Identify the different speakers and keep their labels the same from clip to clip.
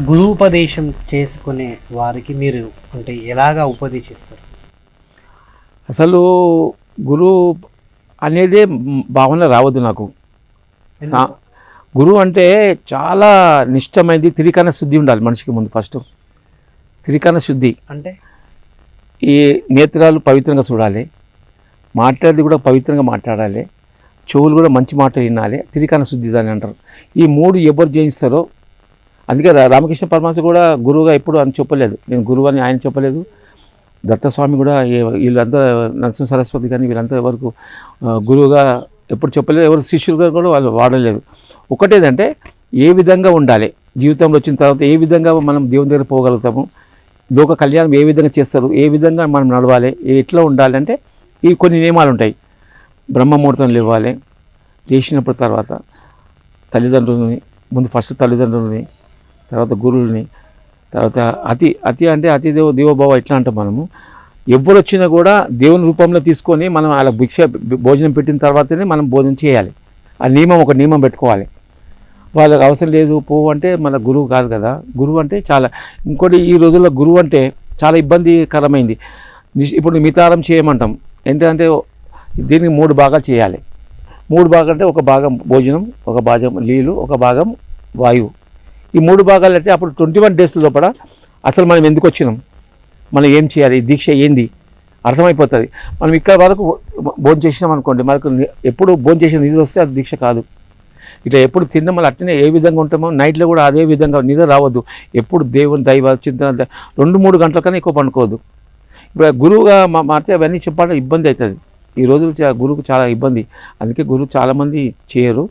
Speaker 1: గురూపదేశం చేసుకునే వారికి మీరు అంటే ఎలాగా ఉపదేశిస్తారు
Speaker 2: అసలు గురువు అనేదే భావన రావద్దు నాకు. గురువు అంటే చాలా నిష్టమైనది త్రికరణ శుద్ధి ఉండాలి మనిషికి ముందు ఫస్ట్. త్రికరణ శుద్ధి.
Speaker 1: అంటే?
Speaker 2: ఈ నేత్రాలు పవిత్రంగా చూడాలి. మాట్లాడేది కూడా పవిత్రంగా మాట్లాడాలి. చెవులు కూడా మంచి మాట వినాలి. త్రికరణ శుద్ధి దాని అంటారు. ఈ మూడు ఎవరు జయిస్తారో అందుకే రామకృష్ణ పరమాత్మ కూడా గురువుగా ఎప్పుడు అని చెప్పలేదు. నేను గురువు అని ఆయన చెప్పలేదు. దత్తస్వామి కూడా వీళ్ళంతా నరసింహ సరస్వతి కానీ వీళ్ళంతా వరకు గురువుగా ఎప్పుడు చెప్పలేదు. ఎవరు శిష్యులుగా కూడా వాళ్ళు వాడలేదు. ఒకటేదంటే ఏ విధంగా ఉండాలి? జీవితంలో వచ్చిన తర్వాత ఏ విధంగా మనం దేవుని దగ్గర పోగలుగుతాము? లోక కళ్యాణం ఏ విధంగా చేస్తారు? ఏ విధంగా మనం నడవాలి? ఎట్లా ఉండాలి అంటే ఈ కొన్ని నియమాలు ఉంటాయి. బ్రహ్మముహూర్తం ఇవ్వాలి చేసినప్పుడు తర్వాత తల్లిదండ్రులని ముందు ఫస్ట్ తల్లిదండ్రులని తర్వాత గురువులని తర్వాత అతి అతి అంటే అతి దేవ దేవోభావ ఎట్లా అంటాం మనము. ఎవరు వచ్చినా కూడా దేవుని రూపంలో తీసుకొని మనం అలా భిక్ష భోజనం పెట్టిన తర్వాతనే మనం భోజనం చేయాలి. ఆ నియమం ఒక నియమం పెట్టుకోవాలి. వాళ్ళకి అవసరం లేదు పో అంటే మన గురువు కాదు కదా. గురువు అంటే చాలా ఇంకోటి ఈ రోజుల్లో గురువు అంటే చాలా ఇబ్బందికరమైంది. ఇప్పుడు మితారం చేయమంటాం. ఏంటంటే దీనికి మూడు భాగాలు చేయాలి. మూడు భాగాలు అంటే ఒక భాగం భోజనం ఒక భాగం నీళ్ళు ఒక భాగం వాయువు. ఈ మూడు భాగాలు అయితే అప్పుడు ట్వంటీ వన్ డేస్ లోపల అసలు మనం ఎందుకు వచ్చినాం? మనం ఏం చేయాలి? దీక్ష ఏంది? అర్థమైపోతుంది. మనం ఇక్కడ వరకు భోజనం చేసినాం అనుకోండి మనకు ఎప్పుడు భోజనం చేసిన నిధి వస్తే అది దీక్ష కాదు. ఇట్లా ఎప్పుడు తిన్న మళ్ళీ అట్టనే ఏ విధంగా ఉంటామో నైట్లో కూడా అదే విధంగా నిద్ర రావద్దు. ఎప్పుడు దేవుని దైవ చింతన రెండు మూడు గంటల కన్నా ఎక్కువ పండుకోవద్దు. ఇప్పుడు గురువుగా మారితే అవన్నీ చెప్పాలంటే ఇబ్బంది అవుతుంది ఈ రోజులు గురువుకు చాలా ఇబ్బంది. అందుకే గురువు చాలామంది చేయరు.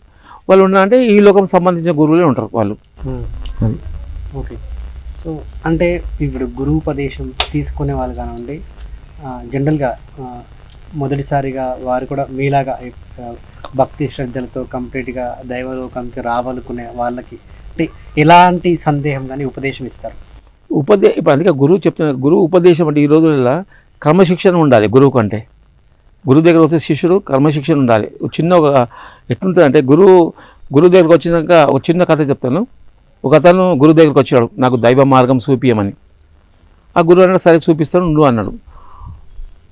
Speaker 2: వాళ్ళు ఉన్నారంటే ఈ లోకం సంబంధించిన గురువులే ఉంటారు వాళ్ళు. అది.
Speaker 1: ఓకే సో అంటే ఇప్పుడు గురూపదేశం తీసుకునే వాళ్ళు కానివ్వండి జనరల్గా మొదటిసారిగా వారు కూడా మీలాగా భక్తి శ్రద్ధలతో కంప్లీట్గా దైవలోకంకి రావాలనుకునే వాళ్ళకి అంటే ఎలాంటి సందేహం కానీ ఉపదేశం ఇస్తారు?
Speaker 2: ఉపదే ఇప్పుడు అందుకే గురువు చెప్తున్నారు గురువు ఉపదేశం అంటే ఈ రోజుల్లో క్రమశిక్షణ ఉండాలి గురువు కంటే. గురువు దగ్గర వస్తే శిష్యుడు క్రమశిక్షణ ఉండాలి. ఒక చిన్న ఒక ఎట్లుంటుంది అంటే గురువు గురువు దగ్గరకు వచ్చినాక ఒక చిన్న కథ చెప్తాను. ఒక అతను గురువు దగ్గరకు వచ్చాడు నాకు దైవ మార్గం చూపించమని ఆ గురువు అన్నాడు సరే చూపిస్తాను నువ్వు అన్నాడు.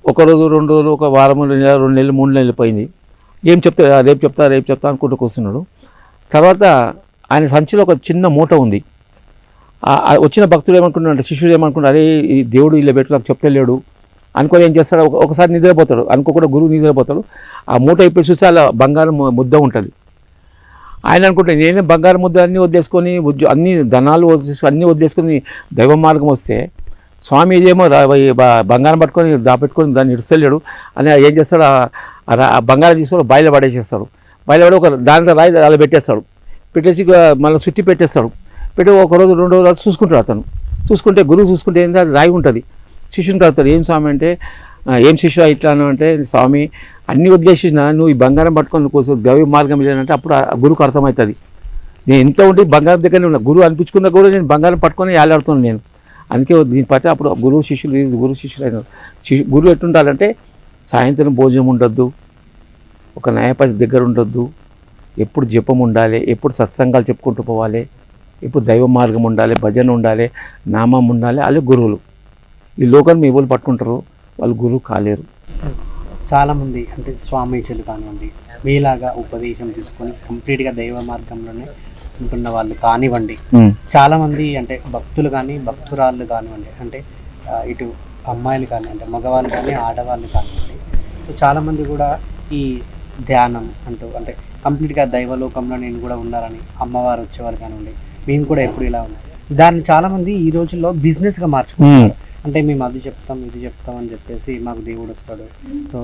Speaker 2: ఒక రోజు రెండు రోజులు ఒక వారం రెండు నెలలు రెండు నెలలు మూడు నెలలు పోయింది. ఏం చెప్తా రేపు చెప్తా రేపు చెప్తా అనుకుంటూ కూర్చున్నాడు. తర్వాత ఆయన సంచిలో ఒక చిన్న మూట ఉంది. ఆ- వచ్చిన భక్తుడు ఏమనుకున్నాడు శిష్యుడు ఏమనుకున్నాడు అరే ఈ దేవుడు ఇలా పెట్టు నాకు చెప్తలేడు అనుకోని ఏం చేస్తాడు ఒకసారి నిద్రపోతాడు. అనుకోకుండా గురువు నిద్రపోతాడు. ఆ మూట ఇప్పుడు చూసి అలా బంగారం ముద్ద ఉంటుంది. ఆయన అనుకుంటే నేనే బంగారు ముద్ద అన్నీ వదిలేసుకొని ఉద్యో అన్ని ధనాలు వదిలేసుకొని అన్నీ వదిలేసుకొని దైవ మార్గం వస్తే స్వామి ఏమో బంగారం పట్టుకొని దాపెట్టుకొని దాన్ని ఇడుస్తలేడు అని ఏం చేస్తాడు? ఆ- బంగారం తీసుకొని బాయిలో పడేసేస్తాడు. బాయిలో పడి ఒక దాంట్లో రాయి అలా పెట్టేస్తాడు. పెట్టేసి మళ్ళీ చుట్టి పెట్టేస్తాడు. పెట్టి ఒక రోజు రెండు రోజులు చూసుకుంటాడు అతను. చూసుకుంటే గురువు చూసుకుంటే ఏంటంటే అది రాయి ఉంటుంది. శిష్యుని కడతాడు ఏం స్వామి అంటే ఏం శిష్యు ఇట్లాను అంటే స్వామి అన్ని వదిలేసిన నువ్వు ఈ బంగారం పట్టుకొని కోసం దైవ మార్గం వెళ్ళానంటే అప్పుడు ఆ గురువుకు అర్థమవుతుంది. నేను ఎంత ఉంటే బంగారం దగ్గరనే ఉన్నా గురువు అనిపించుకున్న కూడా నేను బంగారం పట్టుకొని ఏలాడుతున్నాను నేను. అందుకే దీని పట్ల అప్పుడు గురువు శిష్యులు గురువు శిష్యులు అయినారు శిష్యు గురువు ఎట్టుండాలంటే సాయంత్రం భోజనం ఉండొద్దు ఒక న్యాయపతి దగ్గర ఉండొద్దు ఎప్పుడు జపం ఉండాలి ఎప్పుడు సత్సంగాలు చెప్పుకుంటూ పోవాలి ఎప్పుడు దైవ మార్గం ఉండాలి భజన ఉండాలి నామం ఉండాలి అలాగే గురువులు. ఈ లోకాన్ని ఎవరు పట్టుకుంటారు. వాళ్ళు గురువు కాలేరు.
Speaker 1: చాలామంది అంటే స్వామీజీలు కానివ్వండి మీలాగా ఉపదేశం తీసుకొని కంప్లీట్గా దైవ మార్గంలోనే ఉంటున్న వాళ్ళు కానివ్వండి చాలామంది అంటే భక్తులు కానీ భక్తురాళ్ళు కానివ్వండి అంటే ఇటు అమ్మాయిలు కానీ అంటే మగవాళ్ళు కానీ ఆడవాళ్ళు కానివ్వండి సో చాలామంది కూడా ఈ ధ్యానం అంటూ అంటే కంప్లీట్గా దైవలోకంలో నేను కూడా ఉండాలని అమ్మవారు వచ్చేవారు కానివ్వండి మేము కూడా ఎప్పుడు ఇలా ఉన్నాం. దాన్ని చాలామంది ఈ రోజుల్లో బిజినెస్గా మార్చుకుంటున్నారు. అంటే మేము అది చెప్తాం ఇది చెప్తాం అని చెప్పేసి మాకు దేవుడు వస్తాడు. సో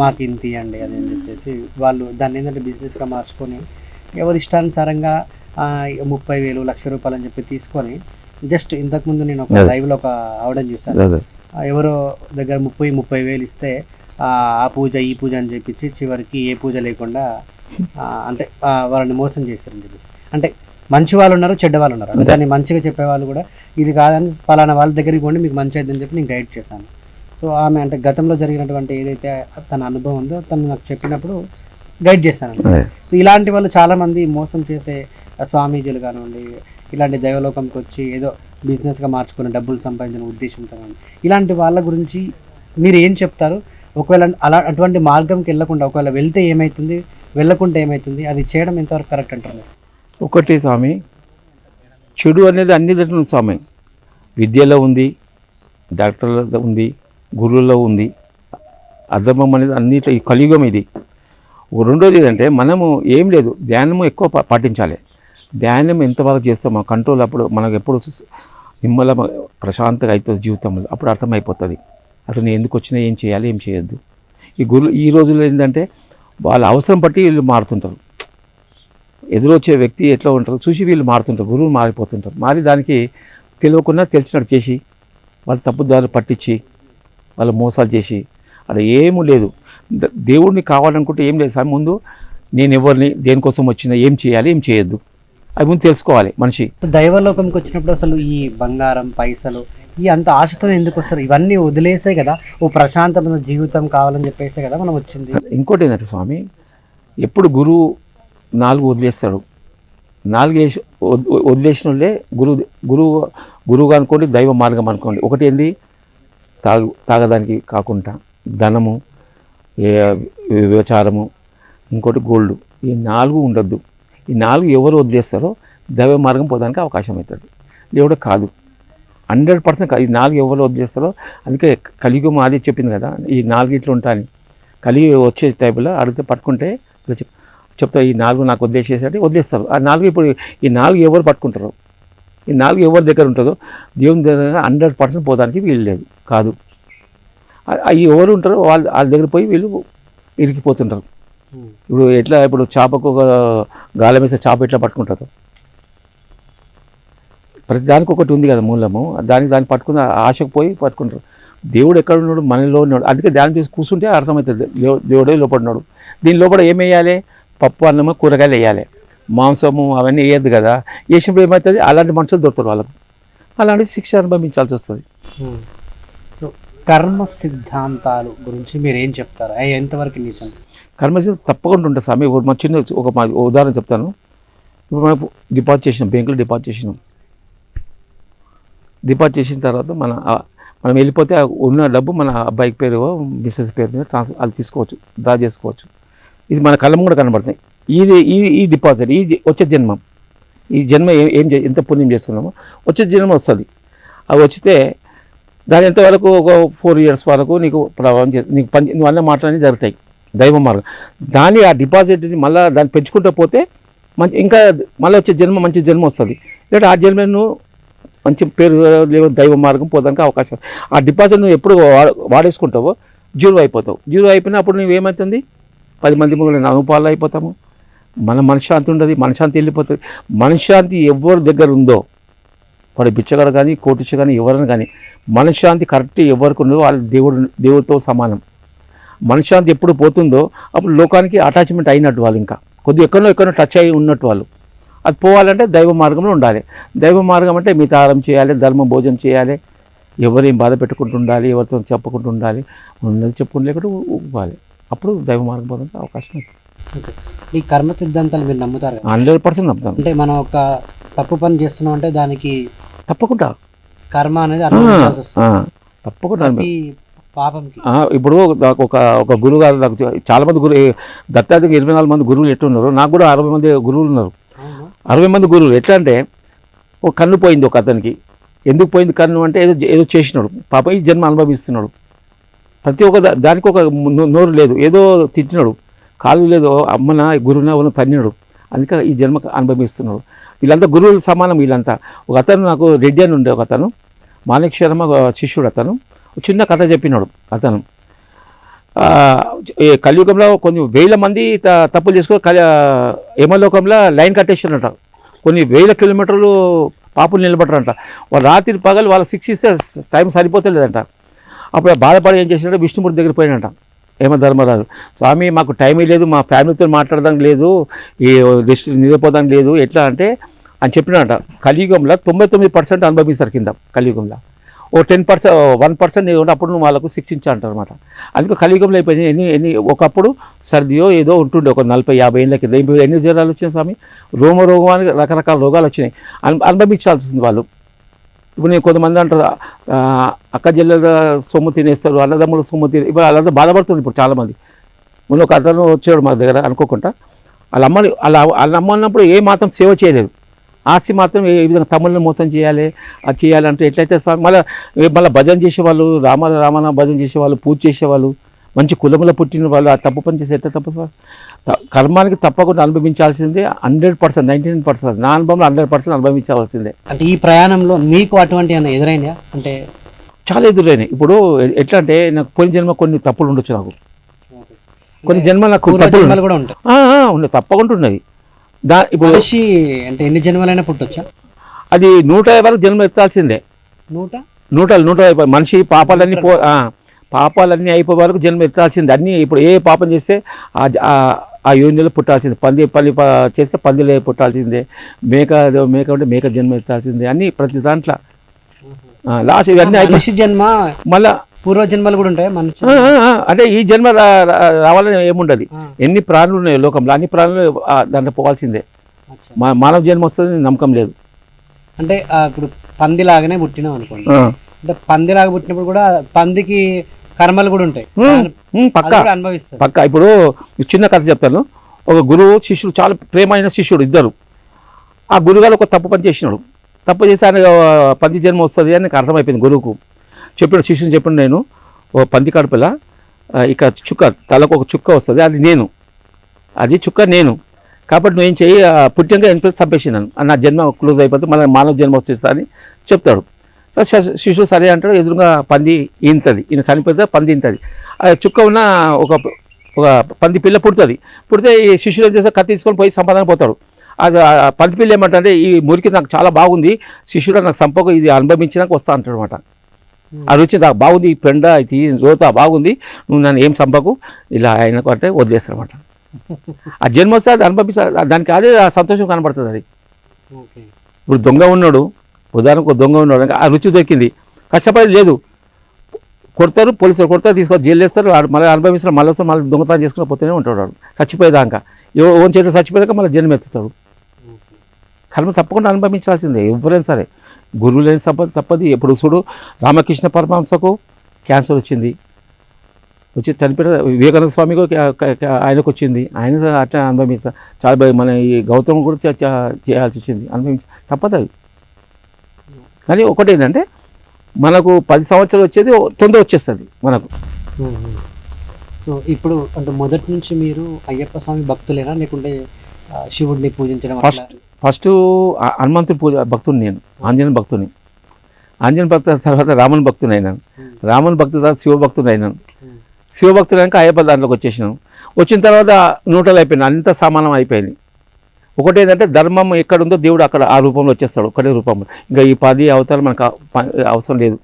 Speaker 1: మాకు ఇంత ఇవ్వండి అది అని చెప్పేసి వాళ్ళు దాన్ని ఏంటంటే బిజినెస్గా మార్చుకొని ఎవరి ఇష్టానుసారంగా ముప్పై వేలు లక్ష రూపాయలు అని చెప్పి తీసుకొని జస్ట్ ఇంతకుముందు నేను ఒక. లైవ్లో ఒక ఆవడం చూసాను ఎవరో దగ్గర ముప్పై ముప్పై వేలు ఇస్తే ఆ పూజ ఈ పూజ అని చెప్పించి చివరికి ఏ పూజ లేకుండా అంటే వాళ్ళని మోసం చేశారని చెప్పేసి. అంటే మంచి వాళ్ళు ఉన్నారు చెడ్డ వాళ్ళు ఉన్నారు. దాన్ని మంచిగా చెప్పే వాళ్ళు కూడా ఇది కాదని పలానా వాళ్ళ దగ్గరికి పోండి మీకు మంచి అయిద్దని చెప్పి నేను గైడ్ చేశాను. సో ఆమె అంటే గతంలో జరిగినటువంటి ఏదైతే తన అనుభవం ఉందో తను నాకు చెప్పినప్పుడు గైడ్ చేశాను సో ఇలాంటి వాళ్ళు చాలా మంది మోసం చేసే స్వామీజీలు కానివ్వండి ఇలాంటి దైవలోకంకి వచ్చి ఏదో బిజినెస్గా మార్చుకుని డబ్బులు సంపాదించిన ఉద్దేశంతో కానీ ఇలాంటి వాళ్ళ గురించి మీరు ఏం చెప్తారు? ఒకవేళ అలా అటువంటి మార్గంకి వెళ్ళకుండా ఒకవేళ వెళ్తే ఏమవుతుంది వెళ్ళకుండా ఏమవుతుంది అది చేయడం ఎంతవరకు కరెక్ట్ అంటారు?
Speaker 2: ఒకటి స్వామి. చెడు అనేది అన్ని దగ్గర ఉంది స్వామి. విద్యలో ఉంది డాక్టర్లో ఉంది గురువుల్లో ఉంది. అధర్మం అనేది అన్నిట్లో ఈ కలియుగం ఇది. రెండోది ఏంటంటే మనము ఏం లేదు ధ్యానము ఎక్కువ పాటించాలి. ధ్యానం ఎంతవరకు చేస్తామో కంట్రోల్ అప్పుడు మనకు ఎప్పుడు నిమ్మల ప్రశాంతంగా అవుతుంది జీవితంలో అప్పుడు అర్థమైపోతుంది. అసలు నేను ఎందుకు వచ్చినా ఏం చేయాలి ఏం చేయొద్దు. ఈ గురు ఈ రోజుల్లో ఏంటంటే వాళ్ళ అవసరం బట్టి వీళ్ళు మారుతుంటారు. ఎదురొచ్చే వ్యక్తి ఎట్లా ఉంటారు? చూసి వీళ్ళు మారుతుంటారు గురువులు మారిపోతుంటారు. మారి దానికి తెలియకుండా తెలిసినట్టు చేసి వాళ్ళ తప్పుదారులు పట్టించి వాళ్ళ మోసాలు చేసి అక్కడ ఏమీ లేదు. దేవుడిని కావాలనుకుంటే ఏం లేదు. సార్ ముందు నేను ఎవరిని దేనికోసం వచ్చినా ఏం చేయాలి ఏం చేయొద్దు. అవి ముందు తెలుసుకోవాలి మనిషి.
Speaker 1: దైవలోకంకి వచ్చినప్పుడు అసలు ఈ బంగారం పైసలు ఈ అంత ఆశతో ఎందుకు వస్తారు? ఇవన్నీ వదిలేసే కదా ఓ ప్రశాంతమైన జీవితం కావాలని చెప్పేసే కదా మనం వచ్చింది.
Speaker 2: ఇంకోటి ఏంటంటే స్వామి ఎప్పుడు గురువు నాలుగు వదిలేస్తాడు. నాలుగు వేసి వద్- వదిలేసిన వాళ్ళే గురువు గురువు గురువు అనుకోండి దైవ మార్గం అనుకోండి. ఒకటి ఏంది? తాగు తాగడానికి కాకుండా ధనము ఏ వ్యవచారము ఇంకోటి గోల్డ్. ఈ నాలుగు ఉండొద్దు. ఈ నాలుగు ఎవరు వదిలేస్తారో దైవ మార్గం పోదానికి అవకాశం అవుతుంది. దేవుడు కాదు. హండ్రెడ్ పర్సెంట్ కాదు ఈ నాలుగు ఎవరు వదిలేస్తారో అందుకే కలియుగం అది చెప్పింది కదా ఈ నాలుగు ఇట్లా ఉంటాయని కలిగి వచ్చే టైపులో అడిగితే పట్టుకుంటే చెప్తా ఈ నాలుగు నాకు వదిలేసేసరికి వదిలేస్తారు. ఆ నాలుగు ఇప్పుడు ఈ నాలుగు ఎవరు పట్టుకుంటారు ఈ నాలుగు ఎవరి దగ్గర ఉంటుందో దేవుని దగ్గర హండ్రెడ్ పర్సెంట్ పోవడానికి వీలు లేదు కాదు. ఈ ఎవరు ఉంటారో వాళ్ళ వాళ్ళ దగ్గర పోయి వీళ్ళు ఇరికిపోతుంటారు. ఇప్పుడు ఎట్లా ఇప్పుడు చేపకు ఒక గాలం వేసే చేప ఎట్లా పట్టుకుంటారు? ప్రతి దానికి ఒకటి ఉంది కదా మూలము దానికి దాన్ని పట్టుకుని ఆ ఆశకు పోయి పట్టుకుంటారు. దేవుడు ఎక్కడ ఉన్నాడు? మనలో ఉన్నాడు. అందుకే ధ్యానం చేసి కూర్చుంటే అర్థమవుతుంది. దేవు- దేవుడే లోపల ఉన్నాడు దీని లోపల ఏం వేయాలి? పప్పు అన్నము కూరగాయలు వేయాలి. మాంసము అవన్నీ వేయద్దు కదా. వేసినప్పుడు ఏమవుతుంది? అలాంటి మనుషులు దొరుకుతారు వాళ్ళకు. అలాంటి శిక్ష అనుభవించాల్సి వస్తుంది.
Speaker 1: సో కర్మ సిద్ధాంతాలు గురించి మీరు ఏం చెప్తారు? అవి ఎంతవరకు నిజం?
Speaker 2: కర్మశీలం తప్పకుండా ఉంటుంది స్వామి. ఒక మా చిన్న ఒక మా ఉదాహరణ చెప్తాను. ఇప్పుడు మనం డిపాజిట్ చేసినాం బ్యాంకులో డిపాజిట్ చేసినాం. డిపాజిట్ చేసిన తర్వాత మన మనం వెళ్ళిపోతే ఉన్న డబ్బు మన అబ్బాయికి పేరు మిస్సెస్ పేరు మీద ట్రాన్స్ఫర్ అది తీసుకోవచ్చు డ్రా చేసుకోవచ్చు. ఇది మన కళ్ళం కూడా కనబడుతుంది. ఇది ఈ ఈ డిపాజిట్ ఈ వచ్చే జన్మం. ఈ జన్మ ఏం చే- ఎంత పుణ్యం చేసుకున్నామో వచ్చే జన్మ వస్తుంది. అవి వచ్చితే దాని ఎంతవరకు ఒక ఫోర్ ఇయర్స్ వరకు నీకు ప్రభావం చేసి నీకు పని నువ్వు అన్న మాటలన్నీ జరుగుతాయి. దైవ మార్గం. దాన్ని ఆ డిపాజిట్ని మళ్ళీ దాన్ని పెంచుకుంటూ పోతే మంచి ఇంకా మళ్ళీ వచ్చే జన్మ మంచి జన్మ వస్తుంది. లేదంటే ఆ జన్మ నువ్వు మంచి పేరు లేవు దైవ మార్గం పోదానికి అవకాశం. ఆ డిపాజిట్ నువ్వు ఎప్పుడు వాడేసుకుంటావో జీరో అయిపోతావు జీరో అయిపోయినప్పుడు నువ్వు ఏమవుతుంది? పది మంది ముందు అనుపాలు అయిపోతాము. మన మనశ్శాంతి ఉండదు మనశ్శాంతి వెళ్ళిపోతుంది. మనశ్శాంతి ఎవరి దగ్గర ఉందో వాడు బిచ్చగాడు కానీ కోటిచ్చు కానీ ఎవరైనా కానీ మనశ్శాంతి కరెక్ట్ ఎవరికి ఉండదు వాళ్ళు దేవుడు దేవుడితో సమానం. మనశ్శాంతి ఎప్పుడు పోతుందో అప్పుడు లోకానికి అటాచ్మెంట్ అయినట్టు వాళ్ళు ఇంకా. కొద్దిగా ఎక్కడో ఎక్కడో టచ్ అయి ఉన్నట్టు వాళ్ళు. అది పోవాలంటే దైవ మార్గంలో ఉండాలి. దైవ మార్గం అంటే మితారం చేయాలి ధర్మ భోజనం చేయాలి. ఎవరేం బాధ పెట్టుకుంటూ ఉండాలి ఎవరితో చెప్పుకుంటూ ఉండాలి ఉన్నది చెప్పుకుంటే లేకుండా ఇవ్వాలి అప్పుడు దైవ మార్గం పోవడానికి అవకాశం ఉంది.
Speaker 1: ఓకే. ఈ కర్మ సిద్ధాంతాలు మీరు నమ్ముతారు
Speaker 2: హండ్రెడ్ పర్సెంట్ నమ్ముతాను.
Speaker 1: అంటే మనం ఒక తప్పు పని చేస్తున్నాం అంటే దానికి
Speaker 2: తప్పకుండా.
Speaker 1: కర్మ అనేది అనుభవించాల్సి వస్తుంది.
Speaker 2: ఆ, తప్పకుండా.
Speaker 1: ప్రతి పాపంకి.
Speaker 2: ఇప్పుడు నాకు ఒక ఒక గురువు గారు నాకు చాలా మంది గురు దత్తాత్రేయ ఇరవై నాలుగు మంది గురువులు ఎట్లున్నారు? నాకు కూడా అరవై మంది గురువులు ఉన్నారు. అరవై మంది గురువులు. ఎట్లా అంటే ఒక కన్ను పోయింది ఒక అతనికి. ఎందుకు పోయింది కన్ను అంటే ఏదో ఏదో చేసినాడు. పాప ఈ జన్మ అనుభవిస్తున్నాడు. ప్రతి ఒక్క దానికి ఒక నోరు లేదు. ఏదో తిట్టినాడు. కాలు లేదు. అమ్మన గురువున ఎవరినో తన్నినాడు. అందుకే ఈ జన్మ అనుభవిస్తున్నాడు. వీళ్ళంతా గురువులు సమానం వీళ్ళంతా. ఒక అతను నాకు రెడ్డి అని ఉండే ఒక అతను. మాణిక్ శర్మ ఒక శిష్యుడు అతను. చిన్న కథ చెప్పినాడు అతను. కలియుగంలో కొన్ని వేల మంది త- తప్పులు చేసుకుని కలి యమలోకంలో లైన్ కట్టేసినట కొన్ని వేల కిలోమీటర్లు పాపులు నిలబడరంట వాళ్ళు రాత్రి పగలు వాళ్ళకి శిక్షిస్తే టైం సరిపోతలేదంట. అప్పుడు బాధపడి ఏం చేసినట్టు విష్ణుమూర్తి దగ్గర పోయినట ఏమో ధర్మరాజు స్వామి మాకు టైమే లేదు మా ఫ్యామిలీతో మాట్లాడడానికి లేదు ఈ రెస్ట్ నిద్రపోదానికి లేదు ఎట్లా అంటే అని చెప్పినట కలియుగంలో తొంభై తొమ్మిది పర్సెంట్ అనుభవిస్తారు కింద కలియుగంలో. ఓ టెన్ పర్సెంట్ వన్ పర్సెంట్ అప్పుడు నువ్వు వాళ్ళకు శిక్షించా అంటారు అందుకే కలియుగంలో అయిపోయింది. ఎన్ని ఎన్ని ఒకప్పుడు సర్దియో ఏదో ఉంటుండే ఒక నలభై యాభై ఏళ్ళ కింద. ఎన్ని జ్వరాలు వచ్చినాయి స్వామి? రోమ రోగానికి రకరకాల రోగాలు వచ్చినాయి. అను అనుభవించాల్సి వస్తుంది వాళ్ళు. ఇప్పుడు నేను కొంతమంది అంటారు అక్క చెల్లెల సొమ్ము తినేస్తారు అన్నదమ్ముల సొమ్ము తినే ఇప్పుడు వాళ్ళంతా బాధపడుతుంది ఇప్పుడు చాలామంది. మొన్న ఒక అతను వచ్చాడు మా దగ్గర అనుకోకుండా. వాళ్ళ అమ్మని వాళ్ళ వాళ్ళ అమ్మ అన్నప్పుడు ఏ మాత్రం సేవ చేయలేదు. ఆస్తి మాత్రం ఏ విధంగా తమ్ముళ్ళని మోసం చేయాలి అది చేయాలంటే ఎట్లయితే మళ్ళీ మళ్ళీ భజన చేసేవాళ్ళు రామ రామాన భజన చేసేవాళ్ళు పూజ చేసేవాళ్ళు మంచి కులములో పుట్టిన వాళ్ళు ఆ తప్పు పని చేసి ఎట్లా తప్పు కర్మానికి తప్పకుండా అనుభవించాల్సిందే hundred percent ninety nine percent నా అనుభవంలో హండ్రెడ్ పర్సెంట్ అనుభవించాల్సిందే.
Speaker 1: అంటే ఈ ప్రయాణంలో మీకు అటువంటి ఎదురైందా? అంటే
Speaker 2: చాలా ఎదురైనాయి. ఇప్పుడు ఎట్లా అంటే నాకు పోయిన జన్మ కొన్ని తప్పులు ఉండొచ్చు నాకు. కొన్ని జన్మ నాకు తప్పులు
Speaker 1: కూడా ఉంటాయి.
Speaker 2: తప్పకుండా ఉన్నది దా ఇప్పుడు
Speaker 1: మనిషి అంటే ఎన్ని జన్మలైనా పుట్టొచ్చా?
Speaker 2: అది నూట యాభై వరకు జన్మ ఎత్తాల్సిందే.
Speaker 1: నూట?
Speaker 2: నూట నూట యాభై. మనిషి పాపాలన్నీ పో పాపాలన్నీ అయిపోయే వరకు జన్మ ఎత్తాల్సిందే. అన్నీ ఇప్పుడు ఏ పాపం చేస్తే ఆ యోనిలో పుట్టాల్సిందే. పంది పల్లి చేస్తే పందిలే పుట్టాల్సిందే. మేక మేక ఉంటే మేక జన్మ ఎత్తాల్సిందే. అన్నీ ప్రతి దాంట్లో. లాస్ట్ ఇవన్నీ
Speaker 1: మనిషి జన్మ
Speaker 2: మళ్ళా
Speaker 1: పూర్వ జన్మలు కూడా ఉంటాయి?
Speaker 2: ఆ, అంటే ఈ జన్మ రావాలని ఏముండదు. ఎన్ని ప్రాణులు ఉన్నాయి లోకంలో అన్ని ప్రాణులు దాంట్లో పోవాల్సిందే. మానవ జన్మ వస్తుంది నమ్మకం లేదు.
Speaker 1: అంటే ఇప్పుడు పందిలాగానే పుట్టినాం అనుకోండి. అంటే పందిలాగా పుట్టినప్పుడు కూడా పందికి కర్మలు కూడా ఉంటాయి.
Speaker 2: పక్కా.
Speaker 1: అనుభవిస్తారు.
Speaker 2: పక్క. ఇప్పుడు చిన్న కథ చెప్తాను. ఒక గురువు శిష్యుడు చాలా ప్రేమైన శిష్యుడు ఇద్దరు. ఆ గురుగారు ఒక తప్పు పని చేసినాడు. తప్పు చేసి ఆయన పంది జన్మ వస్తుంది అని నాకు అర్థమైపోయింది గురువుకు. చెప్పిన శిష్యుని చెప్పిన నేను ఓ పంది కడుపుల ఇక చుక్క తలకు ఒక చుక్క వస్తుంది అది నేను. అది చుక్క నేను. కాబట్టి నువ్వేం చెయ్యి ఆ, పుట్టినగా ఎన్నికలు చంపేసినాను నా జన్మ క్లోజ్ అయిపోతే మన మానవ జన్మ వచ్చేస్తా అని చెప్తాడు. శిశువు సరే అంటాడు ఎదురుగా పంది ఈంతది ఈయన చనిపోతే పంది ఇంతది ఆ చుక్క ఉన్న ఒక ఒక పంది పిల్ల పుడుతుంది. పుడితే ఈ శిష్యులు ఏం చేస్తే కత్తి తీసుకొని పోయి సంపాదన పోతాడు. అది పంది పిల్ల ఏమంటే ఈ మురికి నాకు చాలా బాగుంది. శిష్యుడు నాకు సంపక ఇది అనుభవించినాక వస్తా అంటాడు అనమాట ఆ రుచి నాకు బాగుంది ఈ పెండ ఇది రోత బాగుంది. నువ్వు నన్ను ఏం చంపకు. ఇలా ఆయనకు అంటే వదిలేస్తారన్నమాట. ఆ జన్మ వస్తే అది అనుభవించాలి దానికి అదే సంతోషం కనబడుతుంది అది.
Speaker 1: ఓకే.
Speaker 2: ఇప్పుడు దొంగ ఉన్నాడు. ఉదాహరణకు దొంగ ఉన్నాడు ఆ రుచి దొరికింది కష్టపడి లేదు. కొడతారు పోలీసులు కొడతారు తీసుకొని జైలు వేస్తారు మళ్ళీ అనుభవిస్తారు మళ్ళీ వస్తారు మళ్ళీ దొంగతనం చేసుకుని పోతూనే ఉంటాడు వాడు. చచ్చిపోయేదాకా. ఓన్ చేత చచ్చిపోయాక మళ్ళీ జన్మ ఎత్తుతాడు కర్మ తప్పకుండా అనుభవించాల్సిందే ఎవరైనా సరే. గురువు లేని తప్ప తప్పది. ఎప్పుడు చూడు రామకృష్ణ పరమహంసకు క్యాన్సర్ వచ్చింది. వచ్చి చనిపోయిన వివేకానంద స్వామికి ఆయనకు వచ్చింది. ఆయన అట్లా అనుభవించాలి చాలా మన ఈ గౌతమ్ కూడా చేయాల్సి వచ్చింది. అనుభవించ తప్పదు అది. కానీ ఒకటి ఏంటంటే మనకు పది సంవత్సరాలు వచ్చేది తొందర వచ్చేస్తుంది మనకు.
Speaker 1: సో ఇప్పుడు అంటే మొదటి నుంచి మీరు అయ్యప్ప స్వామి భక్తులేనా లేకుంటే శివుడిని పూజించడం?
Speaker 2: ఫస్ట్ ఫస్ట్ హనుమంతుడి పూజ భక్తుని నేను ఆంజనేయ భక్తుని ఆంజనేయ భక్తు తర్వాత రాముని భక్తుని అయినాను. రాముని భక్తు తర్వాత శివ భక్తుని అయినాను. శివభక్తులు కనుక అయ్యప్ప దాంట్లోకి వచ్చేసినాం వచ్చిన తర్వాత నూటలు అయిపోయింది అంత సమానం అయిపోయింది ఒకటి ఏంటంటే ధర్మం ఎక్కడుందో దేవుడు అక్కడ ఆ రూపంలో వచ్చేస్తాడు. ఒకటే రూపంలో ఇంకా ఈ పది అవతారాలు మనకు అవసరం లేదు.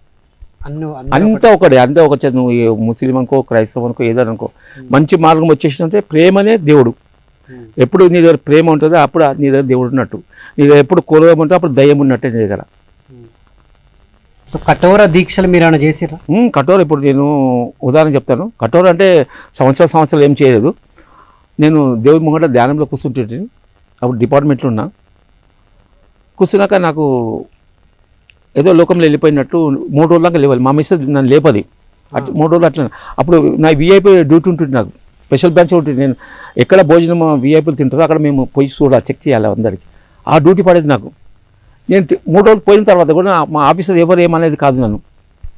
Speaker 2: అంతా ఒకటే. అంతా ఒక నువ్వు ముస్లిం అనుకో క్రైస్తవం అనుకో ఏదైనా అనుకో మంచి మార్గం వచ్చేసినంటే ప్రేమనే దేవుడు. ఎప్పుడు నీ దగ్గర ప్రేమ ఉంటుందో అప్పుడు నీ దగ్గర దేవుడు ఉన్నట్టు. నీ దగ్గర ఎప్పుడు కోరడం ఉంటుందో అప్పుడు దయ్యం ఉన్నట్టే నీ దగ్గర.
Speaker 1: సో కఠోర దీక్షలు మీరు ఏమైనా చేసిరా
Speaker 2: కఠోర. ఇప్పుడు నేను ఉదాహరణ చెప్తాను. కఠోర అంటే సంవత్సర సంవత్సరాలు ఏం చేయలేదు. నేను దేవుడి ముంగట ధ్యానంలో కూర్చుంటే అప్పుడు డిపార్ట్మెంట్లో ఉన్నా. కూర్చున్నాక నాకు ఏదో లోకంలో వెళ్ళిపోయినట్టు మూడు రోజుల దాకా లేవాలి. మా మిస్సెస్ నన్ను లేపది. అట్లా మూడు రోజులు అట్లా అప్పుడు నా విఐపీ డ్యూటీ ఉంటుంది నాకు. స్పెషల్ బ్రాంచ్ ఉంటుంది. నేను ఎక్కడ భోజనం విఐపీలు తింటారో అక్కడ మేము పోయి చూడాలి చెక్ చేయాలి అందరికి. ఆ డ్యూటీ పడేది నాకు. నేను మూడు రోజులు పోయిన తర్వాత కూడా మా ఆఫీసర్ ఎవరు ఏమనేది కాదు నన్ను.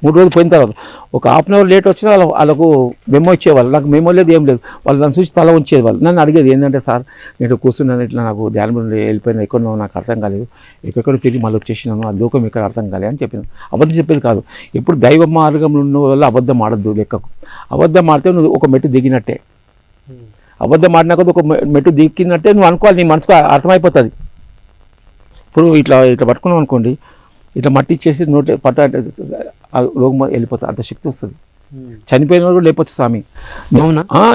Speaker 2: మూడు రోజులు పోయిన తర్వాత ఒక హాఫ్ అన్ అవర్ లేట్ వచ్చినా వాళ్ళ వాళ్ళకు మెమో ఇచ్చేవాళ్ళు. నాకు మెమో లేదు ఏం లేదు. వాళ్ళు నన్ను చూసి తల ఉంచేది వాళ్ళు. నన్ను అడిగేది ఏంటంటే సార్ నేను కూర్చున్నాను ఇట్లా నాకు ధ్యానం నుండి వెళ్ళిపోయినా ఎక్కడో నాకు అర్థం కాలేదు. ఎక్కడెక్కడ తిరిగి మళ్ళీ వచ్చేసినాను ఆ లోకం ఇక్కడ అర్థం కాలేదు అని చెప్పాను. అబద్ధం చెప్పేది కాదు. ఎప్పుడు దైవ మార్గంలో ఉన్న వల్ల అబద్ధం ఆడద్దు లెక్కకు. అబద్ధం ఆడితే నువ్వు ఒక మెట్టు దిగినట్టే. అబద్ధం ఆడినా కొద్దీ ఒక మె- మెట్టు దిక్కినట్టే నువ్వు అనుకోవాలి. నీ మనసుకు అర్థమైపోతుంది. ఇప్పుడు ఇట్లా ఇట్లా పట్టుకున్నాం అనుకోండి ఇట్లా మట్టి ఇచ్చేసి నోట్ పట్ట రోగం వెళ్ళిపోతుంది అంత శక్తి వస్తుంది. చనిపోయిన వాళ్ళు కూడా లేపొచ్చు స్వామి.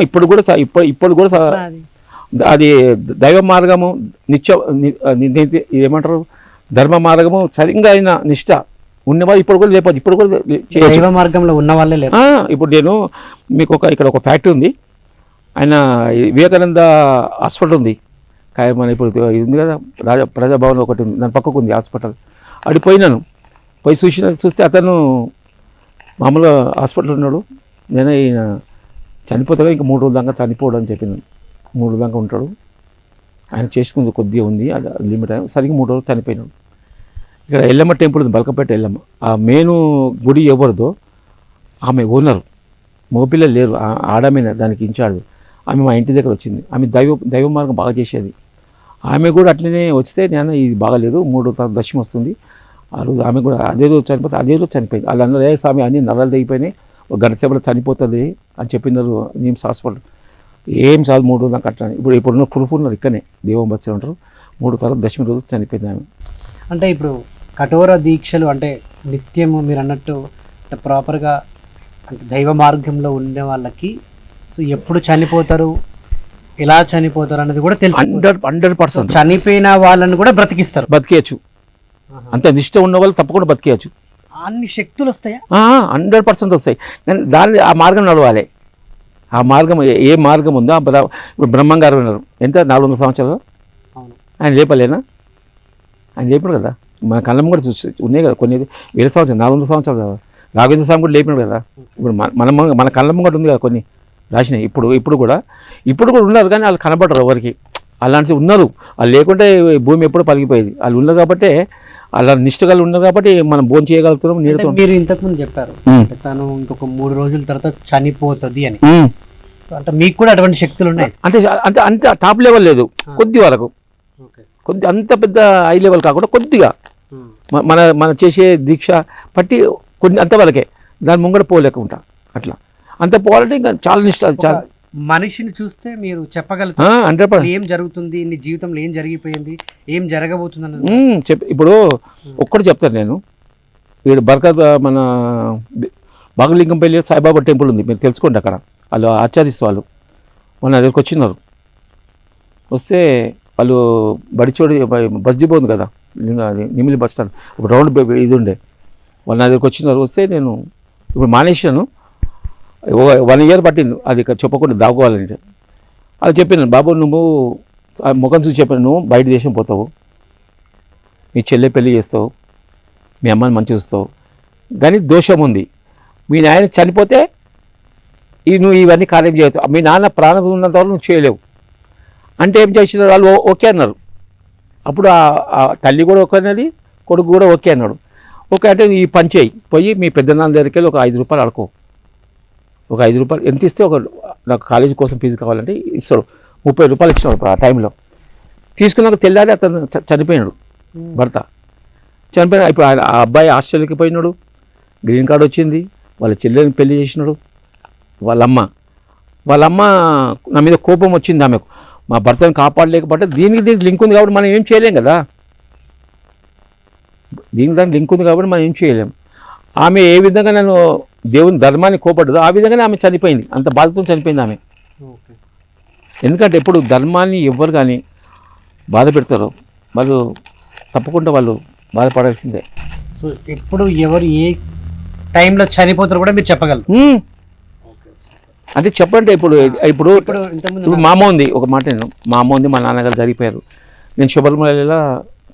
Speaker 2: ఇప్పుడు కూడా ఇప్పుడు ఇప్పుడు కూడా అది దైవ మార్గము నిత్య ఏమంటారు? ధర్మ మార్గము సరిగ్గా అయిన నిష్ట ఉన్నవాళ్ళు ఇప్పుడు కూడా లేకపోతే ఇప్పుడు కూడా
Speaker 1: దైవ మార్గంలో ఉన్న వాళ్ళే
Speaker 2: ఇప్పుడు నేను మీకు ఒక ఇక్కడ ఒక ఫ్యాక్టరీ ఉంది. ఆయన వివేకానంద హాస్పిటల్ ఉంది. కాయ- మన ఇప్పుడు ఇది ఉంది కదా రాజా ప్రజాభవన్ ఒకటి ఉంది దాని పక్కకు ఉంది హాస్పిటల్. అడి పోయినాను. పోయి చూసిన చూస్తే అతను మామూలుగా హాస్పిటల్ ఉన్నాడు. నేను ఈయన చనిపోతాడు ఇంకా మూడు రోజుల దాకా చనిపోడు అని చెప్పినాను మూడు రోజుల దాకా ఉంటాడు. ఆయన చేసుకుంది కొద్దిగా ఉంది. అది లిమిట్ సరిగ్గా మూడు రోజులు చనిపోయినాడు. ఇక్కడ ఎల్లమ్మ టెంపుల్ ఉంది బల్కపేట ఎల్లమ్మ. ఆ మెయిన్ గుడి ఎవరిదో ఆమె ఓనర్. మగపిల్లలు లేరు. ఆడమైన దానికి ఇన్ఛార్జ్. ఆమె మా ఇంటి దగ్గర వచ్చింది. ఆమె దైవ దైవ మార్గం బాగా చేసేది. ఆమె కూడా అట్లనే వస్తే నేను ఇది బాగాలేదు మూడో దశమి వస్తుంది. ఆ రోజు ఆమె కూడా అదే రోజు చనిపోతే అదే రోజు చనిపోయింది. వాళ్ళు అన్నారు ఏ స్వామి అన్ని నరాలు తెగిపోయినాయి ఒక గంట సేపట్లో చనిపోతుంది అని చెప్పినారు నిమ్స్ హాస్పిటల్. ఏం చాలు మూడు రోజులు నాకు అట్లా ఇప్పుడు ఇప్పుడు ఫుల్ ఫుల్ ఉన్నారు ఇక్కడనే దేవం బస్సు ఉంటారు. మూడు తర్వాత దశమి రోజు చనిపోయింది ఆమె.
Speaker 1: అంటే ఇప్పుడు కఠోర దీక్షలు అంటే నిత్యము మీరు అన్నట్టు అంటే ప్రాపర్గా అంటే దైవ మార్గంలో ఉండే వాళ్ళకి సో ఎప్పుడు చనిపోతారు? ఎలా చనిపోతారు అనేది కూడా తెలుసు.
Speaker 2: Hundred hundred percent.
Speaker 1: చనిపోయిన వాళ్ళని కూడా బ్రతికిస్తారు.
Speaker 2: బతికేయచ్చు. అంత నిష్ట ఉన్న వాళ్ళు తప్పకుండా బతికేయచ్చు.
Speaker 1: అన్ని శక్తులు వస్తాయా?
Speaker 2: హండ్రెడ్ పర్సెంట్ వస్తాయి. కానీ దాన్ని ఆ మార్గం నడవాలి. ఆ మార్గం ఏ- మార్గం ఉందో ఇప్పుడు బ్రహ్మం గారు ఉన్నారు ఎంత? నాలుగు వందల సంవత్సరాలు? ఆయన లేపలేనా? ఆయన లేపాడు కదా. మన కళ్ళం కూడా చూసి ఉన్నాయి కదా కొన్ని. వేల సంవత్సరాలు నాలుగు వందల సంవత్సరాలు కదా రాఘవేంద్ర స్వామి కూడా లేపినాడు కదా. ఇప్పుడు మన మన మన కళ్ళం కూడా ఉంది కదా కొన్ని. రాసినాయి. ఇప్పుడు ఇప్పుడు కూడా ఇప్పుడు కూడా ఉన్నారు కానీ వాళ్ళు కనబడరు ఎవరికి. అలాంటి ఉన్నారు. వాళ్ళు లేకుంటే భూమి ఎప్పుడు పలిగిపోయేది. వాళ్ళు ఉన్నారు కాబట్టి అలా నిష్ఠగా ఉన్నారు కాబట్టి మనం భోజనం చేయగలుగుతున్నాం నీడతో
Speaker 1: మీరు ఇంతకుముందు చెప్పారు. తను ఇంకొక మూడు రోజుల తర్వాత చనిపోతుంది అని. అంటే మీకు కూడా అటువంటి శక్తులు ఉన్నాయి?
Speaker 2: అంటే అంటే అంత టాప్ లెవెల్ లేదు. కొద్ది వరకు. కొద్ది అంత పెద్ద హై లెవెల్ కాకుండా కొద్దిగా. మన మన చేసే దీక్ష పట్టి కొన్ని అంతవరకే దాని ముంగడ పోలేకుండా అట్లా. అంత పోవాలంటే ఇంకా చాలా నిష్ట చాలా
Speaker 1: మనిషిని చూస్తే మీరు చెప్పగలుగుతారు. ఏం జరుగుతుంది? నీ జీవితంలో ఏం జరిగిపోయింది? ఏం జరగబోతుంది అన్నది
Speaker 2: చెప్పి ఇప్పుడు ఒక్కటి చెప్తాను నేను. ఇక్కడ బర్కత్ మన బాగులింగంపల్లి సాయిబాబా టెంపుల్ ఉంది. మీరు తెలుసుకోండి అక్కడ. వాళ్ళు ఆచరిస్తూ వాళ్ళు. మొన్న దగ్గరికి వచ్చినారు. వస్తే వాళ్ళు బడిచోడి బస్ డిపో ఉంది కదా. నిమిలి బస్ స్టాండ్. ఒక రౌండ్ ఇది ఉండే. వాళ్ళు నా దగ్గరికి వచ్చినారు. వస్తే నేను ఇప్పుడు మానేసాను వన్ ఇయర్ పట్టింది అది చెప్పకుండా దాక్కోవాలంటే. అది చెప్పినాను బాబు నువ్వు ముఖం చూసి చెప్పాను నువ్వు బయట దేశం పోతావు. మీ చెల్లె పెళ్ళి చేస్తావు. మీ అమ్మని మంచి చూస్తావు. కానీ దోషం ఉంది. మీ నాయన చనిపోతే ఈ నువ్వు ఇవన్నీ కార్యం చేయవు మీ నాన్న ప్రాణం ఉన్నంత వరకు నువ్వు చేయలేవు. అంటే ఏం చేసినారు వాళ్ళు ఓ- ఓకే అన్నారు. అప్పుడు ఆ తల్లి కూడా ఓకే అన్నది కొడుకు కూడా ఓకే అన్నాడు. ఓకే అంటే ఈ పని చేయి. పోయి మీ పెద్దనాన్న దగ్గరికి వెళ్ళి ఒక ఐదు రూపాయలు అడుకో ఒక ఐదు రూపాయలు. ఎంత ఇస్తే ఒక నాకు కాలేజీ కోసం ఫీజు కావాలంటే ఇస్తాడు. ముప్పై రూపాయలు ఇచ్చినాడు ఆ టైంలో. తీసుకున్నాక తెల్లారి అతను చనిపోయినాడు. భర్త. చనిపోయిన ఇప్పుడు ఆయన ఆ అబ్బాయి ఆస్ట్రేలియాకి పోయినాడు. గ్రీన్ కార్డ్ వచ్చింది. వాళ్ళ చెల్లెని పెళ్ళి చేసినాడు. వాళ్ళమ్మ. వాళ్ళమ్మ నా మీద కోపం వచ్చింది ఆమెకు. మా భర్తను కాపాడలేకపోతే దీనికి దీనికి లింక్ ఉంది కాబట్టి మనం ఏం చేయలేం కదా? దీనికి దానికి లింక్ ఉంది కాబట్టి మనం ఏం చేయలేం. ఆమె ఏ విధంగా నన్ను దేవుని ధర్మాన్ని కోపడ్డదో ఆ విధంగానే ఆమె చనిపోయింది. అంత బాధతో చనిపోయింది ఆమె.
Speaker 1: ఓకే.
Speaker 2: ఎందుకంటే ఎప్పుడు ధర్మాన్ని ఎవ్వరు కానీ బాధ పెడతారో వాళ్ళు తప్పకుండా వాళ్ళు బాధపడాల్సిందే
Speaker 1: సో ఎప్పుడు ఎవరు ఏ టైంలో చనిపోతారో కూడా మీరు చెప్పగలరు.
Speaker 2: అంటే చెప్పండి ఇప్పుడు ఇప్పుడు
Speaker 1: ఇప్పుడు
Speaker 2: ఇప్పుడు మా అమ్మ ఉంది ఒక మాట నేను మా అమ్మ ఉంది మా నాన్నగారు జరిగిపోయారు నేను శుభ్రమల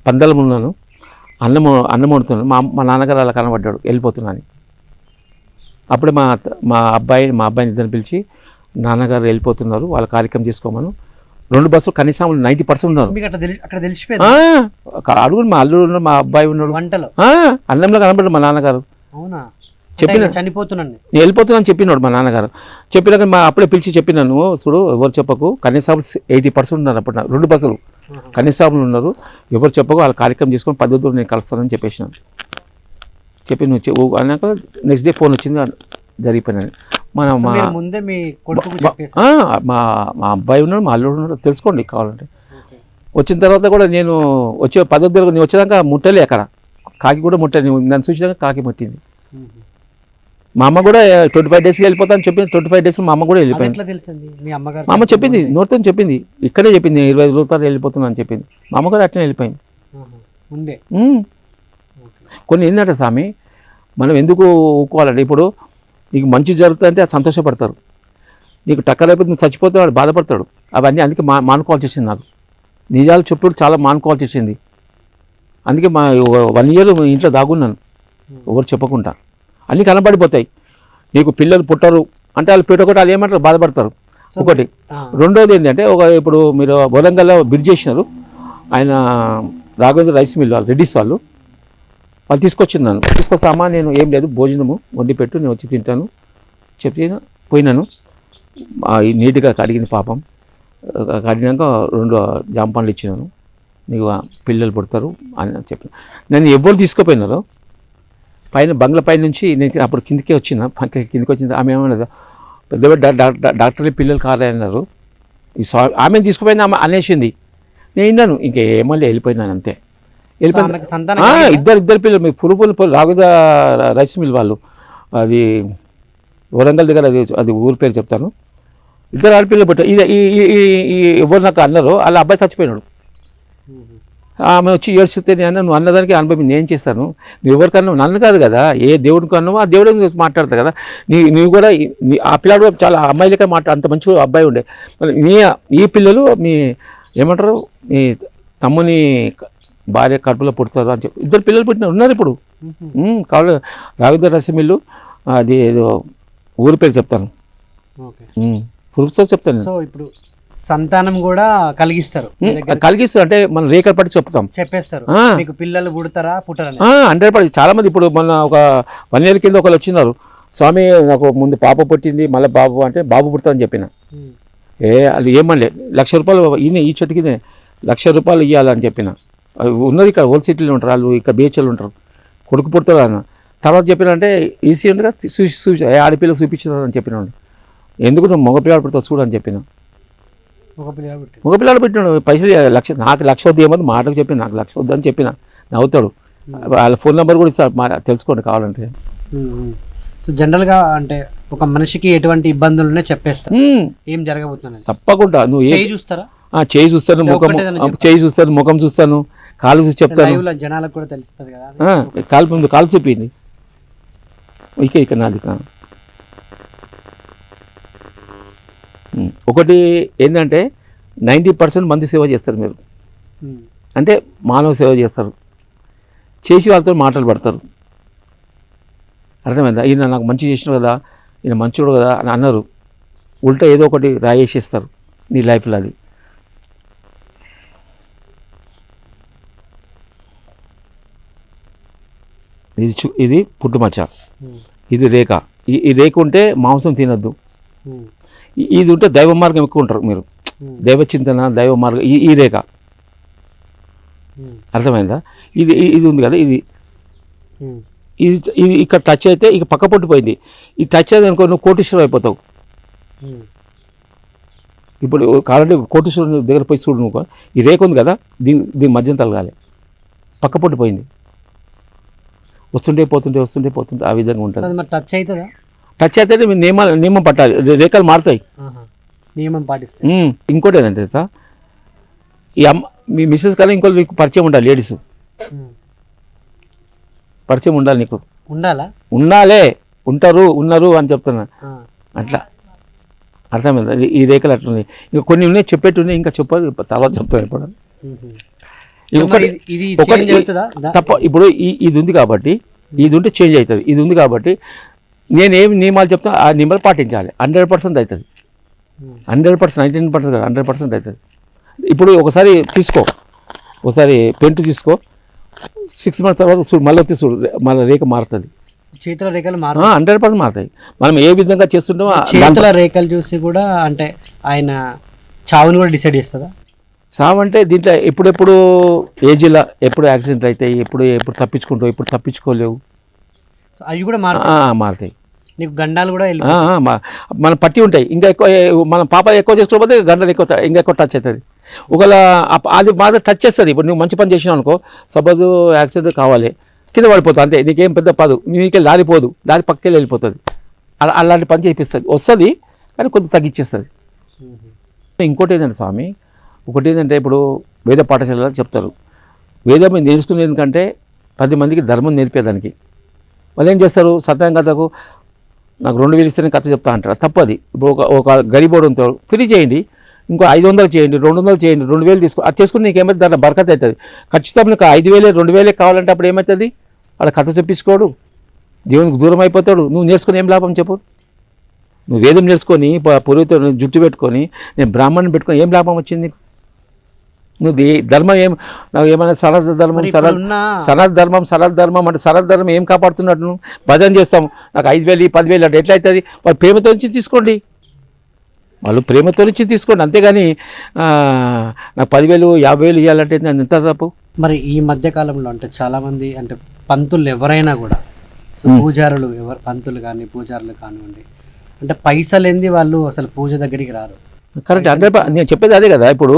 Speaker 2: పందలం ఉన్నాను. అన్నం అన్నం వండుతున్నాను మా మా నాన్నగారు అలా కనబడ్డాడు వెళ్ళిపోతున్నాను అప్పుడే మా మా అబ్బాయి మా అబ్బాయిని ఇద్దరిని పిలిచి నాన్నగారు వెళ్ళిపోతున్నారు వాళ్ళ కార్యక్రమం చేసుకోమను. రెండు బస్సులు కనీసం నైంటీ పర్సెంట్ ఉన్నారు. అడుగురు మా అల్లుడు ఉన్నాడు మా అబ్బాయి ఉన్నాడు.
Speaker 1: వంటలో.
Speaker 2: అన్నంలో కనబడ్డాడు మా నాన్నగారు.
Speaker 1: అవునా?
Speaker 2: చెప్పిన-
Speaker 1: చనిపోతున్నాను.
Speaker 2: నేను వెళ్ళిపోతున్నాను చెప్పినాడు మా నాన్నగారు. చెప్పినాక మా అప్పుడే పిలిచి చెప్పినాను చూడు ఎవరు చెప్పకు. కనీసం ఎయిటీ పర్సెంట్ ఉన్నారు అప్పుడు రెండు బస్సులు. కనీసాములు ఉన్నారు. ఎవరు చెప్పకు వాళ్ళ కార్యక్రమం చేసుకొని పద్ధతులు నేను కలుస్తానని చెప్పేసినాను. చెప్పి నువ్వు అన్నాక నెక్స్ట్ డే ఫోన్ వచ్చింది జరిగిపోయినది. మన మా
Speaker 1: ముందే మీ
Speaker 2: మా- మా అబ్బాయి ఉన్నాడు మా అల్లుడు ఉన్నాడు తెలుసుకోండి కావాలంటే. వచ్చిన తర్వాత కూడా నేను వచ్చే పద్ధతులు నేను వచ్చేదాకా ముట్టలే అక్కడ. కాకి కూడా ముట్టలే. నేను నన్ను చూసినాక కాకి ముట్టింది. మా అమ్మ కూడా ట్వంటీ ఫైవ్ డేస్కి వెళ్ళిపోతాను చెప్పింది. ట్వంటీ ఫైవ్ డేస్ మా అమ్మ కూడా వెళ్ళిపోయింది.
Speaker 1: తెలిసింది? మీ అమ్మగారు
Speaker 2: మా అమ్మ చెప్పింది నోటితో చెప్పింది. ఇక్కడే చెప్పింది ఇరవై ఐదు రోజుల వెళ్ళిపోతున్నా అని చెప్పింది. మా అమ్మ కూడా అట్లనే వెళ్ళిపోయింది.
Speaker 1: ముందే.
Speaker 2: కొన్ని ఏంటంటే స్వామి మనం ఎందుకు ఊకోవాలండి ఇప్పుడు నీకు మంచి జరుగుతుందంటే అది సంతోషపడతారు. నీకు టక్కరైపోతే నువ్వు చచ్చిపోతే వాడు బాధపడతాడు. అవన్నీ అందుకే మా మానుకోవాల్సి వచ్చింది నాకు. నిజాలు చెప్పుడు చాలా మానుకోవాల్సి వచ్చింది. అందుకే మా వన్ ఇయర్ ఇంట్లో దాగున్నాను. ఎవరు చెప్పకుండా. అన్నీ కనబడిపోతాయి. నీకు పిల్లలు పుట్టరు అంటే వాళ్ళు పెట్టొకటి వాళ్ళు ఏమంటారు? బాధపడతారు. ఒకటి. రెండోది ఏంటంటే ఒక ఇప్పుడు మీరు వరంగల్లో బ్రిడ్జ్ చేసినారు. ఆయన రాఘవేంద్ర రైస్ మిల్ వాళ్ళు రెడ్డిస్ వాళ్ళు. వాళ్ళు తీసుకొచ్చింది నన్ను. తీసుకొస్తా అమ్మా నేను ఏం లేదు భోజనము వండి పెట్టు నేను వచ్చి తింటాను. చెప్పి పోయినాను. నీట్గా కడిగింది పాపం. కడిగినాక రెండు జామ పండ్లు ఇచ్చినాను. నీకు పిల్లలు పుడతారు అని చెప్పిన. నన్ను ఎవరు తీసుకుపోయినారో పైన బంగ్లా పైన నుంచి నేను అప్పుడు కిందికే వచ్చిన కిందికి వచ్చింది ఆమె ఏమన్నది పెద్ద డాక్టర్లు పిల్లలు కారన్నారు ఈ స్వా ఆమెను తీసుకుపోయిన ఆమె అనేసింది నేను విన్నాను ఇంక ఏమల్లే వెళ్ళిపోయినాను అంతే వెళ్ళిపోయిన? ఇద్దరు ఇద్దరు పిల్లలు మీ పులు రాగుద రైస్ మిల్ వాళ్ళు అది వరంగల్ దగ్గర అది అది ఊరి పేరు చెప్తాను ఇద్దరు ఆడపిల్లలు పుట్టారు ఇది ఎవరు నాకు అన్నారో వాళ్ళ అబ్బాయి చచ్చిపోయినాడు. ఆమె వచ్చి ఏడ్చితే నేను అన్నా, నువ్వు అన్నదానికి అనుభవం నేను చేస్తాను. నువ్వు ఎవరికన్నా నన్ను కాదు కదా ఏ దేవుడికి అన్నావో ఆ దేవుడి గురించి మాట్లాడతా కదా? నీ నీవు కూడా ఆ పిల్లాడు చాలా అమ్మాయిలకే మాట అంత మంచి అబ్బాయి ఉండే. నీ ఈ పిల్లలు మీ ఏమంటారు? మీ తమ్ముని భార్య కడుపులో పుడతారు అని చెప్పి ఇద్దరు పిల్లలు పుట్టిన ఉన్నారు ఇప్పుడు. కావాలి రావింద్ర రసమిల్లు అది ఏదో ఊరి పేరు చెప్తాను.
Speaker 1: ఓకే.
Speaker 2: ప్రొఫెసర్ చెప్తాను.
Speaker 1: సో ఇప్పుడు సంతానం కూడా కలిగిస్తారు మీ
Speaker 2: ఉమ్,
Speaker 1: దగ్గర
Speaker 2: కలిగిస్తూ అంటే మనం రేఖలు పట్టి చెప్తాం.
Speaker 1: చెప్పేస్తారు. మీకు పిల్లలు పుడతారా పుట్టరని?
Speaker 2: Hundred percent. చాలా మంది ఇప్పుడు మొన్న ఒక వన్ ఇయర్ కింద ఒకళ్ళు వచ్చినారు. స్వామి నాకు ముందు పాప పుట్టింది మళ్ళీ బాబు అంటే బాబు పుడతానని చెప్పిన. ఏ అది ఏమనలే. లక్ష రూపాయలు ఈయన ఈ చెట్టుకి లక్ష రూపాయలు ఇవ్వాలని చెప్పిన. ఉన్నది ఇక్కడ హోల్ సిటీలో ఉంటారు వాళ్ళు ఇక్కడ బీహెచ్ఎల్ ఉంటారు. కొడుకు పుడతారు అన్న తర్వాత చెప్పినంటే ఈసీ ఉండగా చూసి చూసి ఏ ఆడపిల్ల చూపించారు అని చెప్పినాడు ఎందుకు నువ్వు మగపిల్లాడు పుడతావు చూడు అని చెప్పిన. మగపిల్లాడు పెట్టినాడు. పైసలు లక్ష నాకు లక్ష వద్దు ఏమని మాటకు చెప్పిన నాకు లక్ష వద్దు అని చెప్పిన. నవ్వుతాడు. వాళ్ళ ఫోన్ నెంబర్ కూడా ఇస్తారు మా తెలుసుకోండి కావాలంటే.
Speaker 1: సో జనరల్గా అంటే ఒక మనిషికి ఎటువంటి ఇబ్బందులు ఉన్నాయో చెప్పేస్తారు
Speaker 2: మ్మ్.
Speaker 1: ఏం జరగబోతున్నది?
Speaker 2: తప్పకుండా. నువ్వు ఏ
Speaker 1: చూస్తారా?
Speaker 2: ఆ, చేయి చూస్తాను ముఖం చేయి చూస్తాను ముఖం చూస్తాను కాలు చూసి చెప్తాను.
Speaker 1: జనాలకు కూడా తెలుస్తుంది కదా.
Speaker 2: కాలు కాలు చూపింది ఇక ఇక నాది ఒకటి ఏంటంటే నైంటీ పర్సెంట్ మంది సేవ చేస్తారు మీరు. అంటే మానవ సేవ చేస్తారు. చేసి వాళ్ళతో మాటలు పడతారు. అర్థమైందా? ఈయన నాకు మంచి చేసినాడు కదా ఈయన మంచోడు కదా అని అన్నారు. ఉల్టా ఏదో ఒకటి రాయేసేస్తారు నీ లైఫ్లో అది. ఇది చు ఇది పుట్టుమచ్చ. ఇది రేఖ. ఈ రేఖ ఉంటే మాంసం తినద్దు. ఇది ఉంటే దైవ మార్గం ఎక్కువ ఉంటారు మీరు. దైవ చింతన దైవ మార్గం ఈ ఈ రేఖ. అర్థమైందా? ఇది ఇది ఉంది కదా ఇది. ఇది ఇది ఇక్కడ టచ్ అయితే ఇక పక్క పొట్టిపోయింది ఈ టచ్ అయితే అనుకో నువ్వు కోటీశ్వరం అయిపోతావు. ఇప్పుడు కావాలంటే కోటీశ్వరం దగ్గర పోయి చూడు నువ్వు. ఈ రేఖ ఉంది కదా దీని దీని మధ్యన తలగాలి. పక్క పొట్టిపోయింది వస్తుంటే పోతుంటే వస్తుంటే పోతుంటే ఆ విధంగా ఉంటుంది.
Speaker 1: టచ్ అవుతుందా?
Speaker 2: అయితే మీ నియమాలు నియమం పట్టాలి. రేఖలు మారుతాయి.
Speaker 1: నియమం పాటిస్తే.
Speaker 2: ఉమ్, ఇంకోటి ఏంటంటే తెలుసా ఈ అమ్మ మీ మిస్సెస్ కన్నా ఇంకోటి మీకు పరిచయం ఉండాలి లేడీస్. పరిచయం ఉండాలి నీకు.
Speaker 1: ఉండాలా?
Speaker 2: ఉన్నాలే ఉంటారు ఉన్నారు అని చెప్తున్నా. అట్లా. అర్థమైంది? ఈ రేఖలు అట్లున్నాయి ఇంకా కొన్ని ఉన్నాయి చెప్పేటి ఉన్నాయి ఇంకా చెప్పాలి తర్వాత చెప్తాను ఇప్పుడు. ఒకటి తప్ప ఇప్పుడు ఇది ఉంది కాబట్టి ఇది ఉంటే చేంజ్ అవుతుంది. ఇది ఉంది కాబట్టి నేను ఏమి నియమాలు చెప్తా ఆ నియమాలు పాటించాలి. హండ్రెడ్ పర్సెంట్ అవుతుంది. హండ్రెడ్ పర్సెంట్ నైన్టీన్ పర్సెంట్ కాదు హండ్రెడ్ పర్సెంట్ అవుతుంది. ఇప్పుడు ఒకసారి తీసుకో. ఒకసారి పెంట్ తీసుకో. సిక్స్ మంత్స్ తర్వాత చూడు మళ్ళీ వచ్చి చూడు మళ్ళీ రేఖ మారుతుంది.
Speaker 1: చేతుల రేఖలు మారు.
Speaker 2: హండ్రెడ్ పర్సెంట్ మారుతాయి. మనం ఏ విధంగా చేస్తుంటామో
Speaker 1: చేతుల రేఖలు చూసి కూడా అంటే ఆయన చావుని కూడా డిసైడ్ చేస్తుందా
Speaker 2: సావు అంటే దీంట్లో ఎప్పుడెప్పుడు ఏజ్లో ఎప్పుడు యాక్సిడెంట్ అవుతాయి ఎప్పుడు ఎప్పుడు తప్పించుకుంటావు ఎప్పుడు తప్పించుకోలేవు.
Speaker 1: అవి కూడా
Speaker 2: మారుతాయి.
Speaker 1: నీకు గండాలు కూడా
Speaker 2: మన పట్టి ఉంటాయి. ఇంకా ఎక్కువ మన పాప ఎక్కువ చేసుకోకపోతే గంటలు ఎక్కువ ఇంకా ఎక్కువ టచ్ అవుతుంది. ఒకవేళ అది బాగా టచ్ చేస్తుంది. ఇప్పుడు నువ్వు మంచి పని చేసినావు అనుకో సపోజ్ యాక్సిడెంట్ కావాలి కింద పడిపోతుంది అంతే. నీకేం పెద్ద పదు. నీకే లారిపోదు లారి పక్కకి వెళ్ళిపోతుంది. అలా అలాంటి పని చేపిస్తుంది. వస్తుంది కానీ కొంచెం తగ్గించేస్తుంది. ఇంకోటి ఏంటంటే స్వామి ఒకటి ఏంటంటే ఇప్పుడు వేద పాఠశాలలో చెప్తారు. వేదం నేర్చుకునేది ఎందుకంటే పది మందికి ధర్మం నేర్పేదానికి వాళ్ళు ఏం చేస్తారు? సత్యం కథకు నాకు రెండు వేలు ఇస్తేనే కథ చెప్తా అంటారు. తప్పది. ఇప్పుడు ఒక ఒక గరీబోడు ఉంటాడు ఫ్రీ చేయండి. ఇంకో ఐదు వందలు చేయండి రెండు వందలు చేయండి రెండు వేలు తీసుకో అది చేసుకుని నీకు ఏమైతే దాంట్లో బరకత అవుతుంది ఖచ్చితంగా నీకు ఐదు వేలే రెండు వేలే కావాలంటే అప్పుడు ఏమవుతుంది వాడు కథ చెప్పించుకోడు. దేవునికి దూరం అయిపోతాడు. నువ్వు నేర్చుకుని ఏం లాభం చెప్పు? నువ్వు వేదం నేర్చుకొని పూర్వీతో జుట్టు పెట్టుకొని నేను బ్రాహ్మణ్ని పెట్టుకొని ఏం లాభం వచ్చింది నీకు? నువ్వు దే- ధర్మం ఏం నాకు ఏమైనా సరళ ధర్మం సరళ సరళ ధర్మం సరళ ధర్మం అంటే సరళ ధర్మం ఏం కాపాడుతున్నట్టు నువ్వు? భజన చేస్తాం. నాకు ఐదు వేలు పదివేలు అంటే ఎట్లా అవుతుంది వాళ్ళు ప్రేమతో నుంచి తీసుకోండి. వాళ్ళు ప్రేమతో నుంచి తీసుకోండి. అంతేగాని నాకు పదివేలు యాభై వేలు ఇవ్వాలంటే నేను ఎంత తప్పు?
Speaker 1: మరి ఈ మధ్య కాలంలో అంటే చాలా మంది అంటే పంతులు ఎవరైనా కూడా. పూజారులు ఎవరు పంతులు కానీ పూజారులు కానివ్వండి అంటే పైసలు ఏంది వాళ్ళు అసలు పూజ దగ్గరికి రారు.
Speaker 2: కరెక్ట్. అంటే నేను చెప్పేది అదే కదా. ఇప్పుడు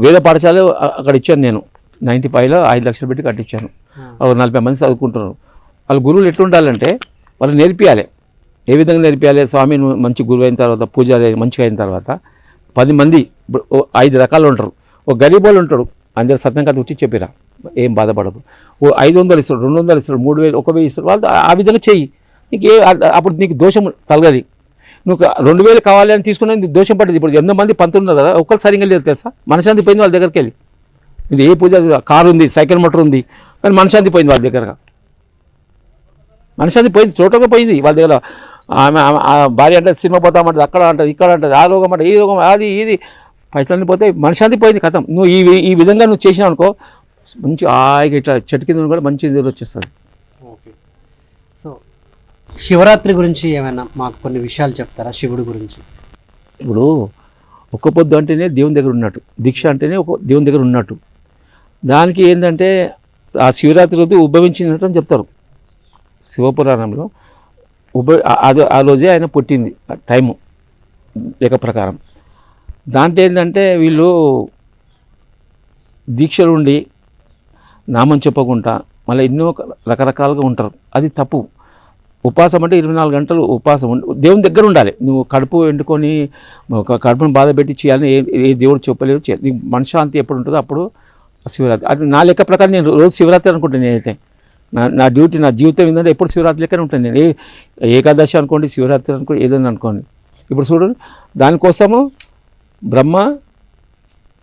Speaker 2: వేద పాఠశాల అక్కడ ఇచ్చాను నేను. నైంటీ ఫైవ్లో ఐదు లక్షలు పెట్టి కట్టించాను. ఒక నలభై మంది చదువుకుంటున్నారు. వాళ్ళ గురువులు ఎట్లుండాలంటే వాళ్ళు నేర్పియాలి. ఏ విధంగా నేర్పియాలి? స్వామి మంచి గురువు అయిన తర్వాత పూజారి అయి- మంచిగా అయిన తర్వాత పది మంది ఓ ఐదు రకాలు ఉంటారు. ఒక గరీబోళ్ళు ఉంటాడు అందరు సత్యం కథ వచ్చి చెప్పిరా. ఏం బాధపడకు. ఓ ఐదు వందలు ఇస్తాడు రెండు వందలు ఇస్తాడు మూడు వేలు ఒక వెయ్యి ఇస్తాడు వాళ్ళు ఆ- విధంగా చెయ్యి. నీకు ఏ అప్పుడు నీకు దోషం కలగది నువ్వు రెండు వేలు కావాలి అని తీసుకున్నా దోషం పడ్డది. ఇప్పుడు ఎంతమంది పంతులు ఉన్నారు కదా ఒక్కరు సరిగ్గా లేదు తెలుసా? మనశాంతి పోయింది వాళ్ళ దగ్గరికి వెళ్ళి. ఇది ఏ పూజ కారు ఉంది సైకిల్ మోటార్ ఉంది కానీ మనశాంతి పోయింది వాళ్ళ దగ్గర మనశాంతి పోయింది చోటగా పోయింది వాళ్ళ దగ్గర. ఆమె ఆమె- ఆ భార్య అంటే సినిమా పోతామంటది అక్కడ అంటది ఇక్కడ అంటది ఆ రోగం అంటే ఈ రోగం అది ఇది. పైసలన్నీ పోతే మనశాంతి పోయింది కథం. నువ్వు ఈ ఈ విధంగా నువ్వు చేసినావు అనుకో మంచి హాయిగా ఇట్లా చెట్టు కింద కూడా మంచి నిద్ర వచ్చేస్తుంది.
Speaker 1: శివరాత్రి గురించి ఏమైనా మాకు కొన్ని విషయాలు చెప్తారా శివుడి గురించి?
Speaker 2: ఇప్పుడు ఒక్క పొద్దు అంటేనే దేవుని దగ్గర ఉన్నట్టు దీక్ష అంటేనే ఒక దేవుని దగ్గర ఉన్నట్టు. దానికి ఏంటంటే ఆ శివరాత్రి రోజు ఉద్భవించినట్టు అని చెప్తారు. శివపురాణంలో ఉభ ఆ- అది ఆ రోజే ఆయన పుట్టింది టైము లెక్క ప్రకారం. దాంట్లో ఏంటంటే వీళ్ళు దీక్షలుండి నామం చెప్పకుండా మళ్ళీ ఎన్నో రకరకాలుగా ఉంటారు. అది తప్పు. ఉపాసం అంటే ఇరవై నాలుగు గంటలు ఉపాసం దేవుని దగ్గర ఉండాలి. నువ్వు కడుపు ఎండుకొని ఒక కడుపును బాధ పెట్టి చేయాలని ఏ ఏ దేవుడు చెప్పలేరు నీకు మనశ్శాంతి ఎప్పుడు ఉంటుందో అప్పుడు శివరాత్రి. అది నా లెక్క ప్రకారం నేను రోజు శివరాత్రి అనుకుంటాను నేనైతే. నా నా డ్యూటీ నా జీవితం ఏంటంటే ఎప్పుడు శివరాత్రి లెక్కనే ఉంటాను నేను ఏ ఏకాదశి అనుకోండి శివరాత్రి అనుకోండి ఏదైనా అనుకోండి. ఇప్పుడు చూడు దానికోసము బ్రహ్మ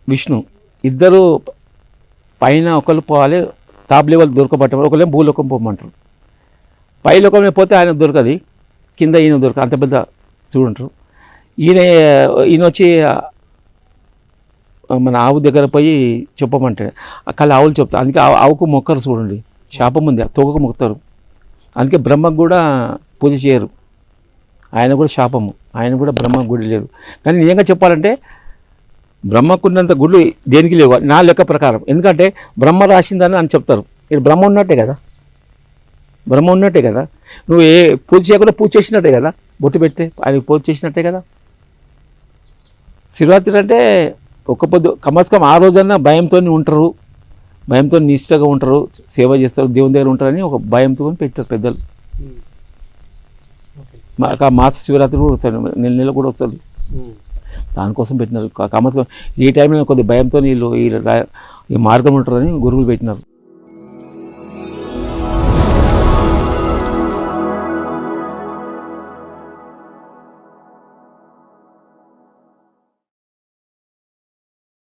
Speaker 2: విష్ణు ఇద్దరు పైన ఒకళ్ళు పోవాలి టాప్ లెవెల్ దొరకబట్టాలి ఒకళ్ళేం భూలోకం పోమంటారు. పై లోకం పోతే ఆయన దొరకది కింద ఈయన దొరక అంత పెద్ద చూడంటారు. ఈయన ఈయన వచ్చి మన ఆవు దగ్గర పోయి చెప్పమంటాడు. అక్కడ ఆవులు చెప్తారు. అందుకే ఆవుకు మొక్కరు చూడండి. శాపం ఉంది. ఆ తోకకు మొక్కుతారు. అందుకే బ్రహ్మకు కూడా పూజ చేయరు. ఆయన కూడా శాపము. ఆయన కూడా బ్రహ్మ గుడి లేదు. కానీ నిజంగా చెప్పాలంటే బ్రహ్మకున్నంత గుళ్ళు దేనికి లేవు. నా లెక్క ప్రకారం. ఎందుకంటే బ్రహ్మ రాసిందని అని చెప్తారు. ఇది బ్రహ్మ ఉన్నట్టే కదా. బ్రహ్మ ఉన్నట్టే కదా. నువ్వు ఏ పూజ చేయకుండా పూజ చేసినట్టే కదా. బొట్టు పెడితే ఆయన పూజ చేసినట్టే కదా. శివరాత్రి అంటే ఒక్క పొద్దు కమస్కం ఆ రోజన్నా భయంతో ఉంటారు. భయంతో నిష్టగా ఉంటారు. సేవ చేస్తారు. దేవుని దగ్గర ఉంటారని ఒక భయంతో పెట్టారు పెద్దలు. మా- మాస శివరాత్రి కూడా వస్తారు నెల నెల కూడా వస్తారు దానికోసం పెట్టినారు. కమస్కం ఈ టైంలో కొద్ది భయంతో వీళ్ళు ఈ మార్గం ఉంటారని గురువులు పెట్టినారు.